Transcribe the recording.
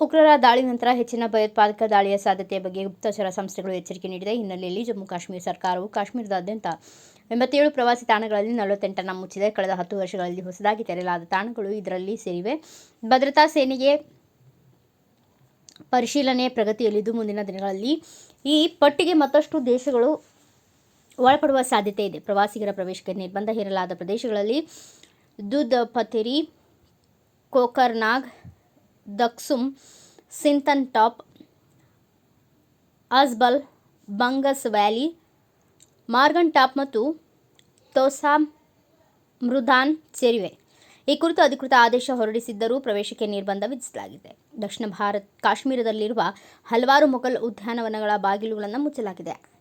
ಉಗ್ರರ ದಾಳಿ ನಂತರ ಹೆಚ್ಚಿನ ಭಯೋತ್ಪಾದಕ ದಾಳಿಯ ಸಾಧ್ಯತೆ ಬಗ್ಗೆ ಗುಪ್ತಚರ ಸಂಸ್ಥೆಗಳು ಎಚ್ಚರಿಕೆ ನೀಡಿದೆ. ಹಿನ್ನೆಲೆಯಲ್ಲಿ ಜಮ್ಮು ಕಾಶ್ಮೀರ ಸರ್ಕಾರವು ಕಾಶ್ಮೀರದಾದ್ಯಂತ ಎಂಬತ್ತೇಳು ಪ್ರವಾಸಿ ತಾಣಗಳಲ್ಲಿ ನಲವತ್ತೆಂಟನ್ನು ಮುಚ್ಚಿದೆ. ಕಳೆದ ಹತ್ತು ವರ್ಷಗಳಲ್ಲಿ ಹೊಸದಾಗಿ ತೆರೆಯಲಾದ ತಾಣಗಳು ಇದರಲ್ಲಿ ಸೇರಿವೆ. ಭದ್ರತಾ ಸೇನೆಗೆ ಪರಿಶೀಲನೆ ಪ್ರಗತಿಯಲ್ಲಿದ್ದು ಮುಂದಿನ ದಿನಗಳಲ್ಲಿ ಈ ಪಟ್ಟಿಗೆ ಮತ್ತಷ್ಟು ದೇಶಗಳು ಒಳಪಡುವ ಸಾಧ್ಯತೆ ಇದೆ. ಪ್ರವಾಸಿಗರ ಪ್ರವೇಶಕ್ಕೆ ನಿರ್ಬಂಧ ಹೇರಲಾದ ಪ್ರದೇಶಗಳಲ್ಲಿ Doodhpathri Kokernag Daksum Sinthan top, ಅಸ್ಬಲ್, Bangus valley, Margan top ಮತ್ತು ತೋಸಾ ಮೃದಾನ್ ಸೇರಿವೆ. ಈ ಕುರಿತು ಅಧಿಕೃತ ಆದೇಶ ಹೊರಡಿಸಿದ್ದರೂ ಪ್ರವೇಶಕ್ಕೆ ನಿರ್ಬಂಧ ವಿಧಿಸಲಾಗಿದೆ. ದಕ್ಷಿಣ ಭಾರತ್ ಕಾಶ್ಮೀರದಲ್ಲಿರುವ ಹಲವಾರು ಮೊಘಲ್ ಉದ್ಯಾನವನಗಳ ಬಾಗಿಲುಗಳನ್ನು ಮುಚ್ಚಲಾಗಿದೆ.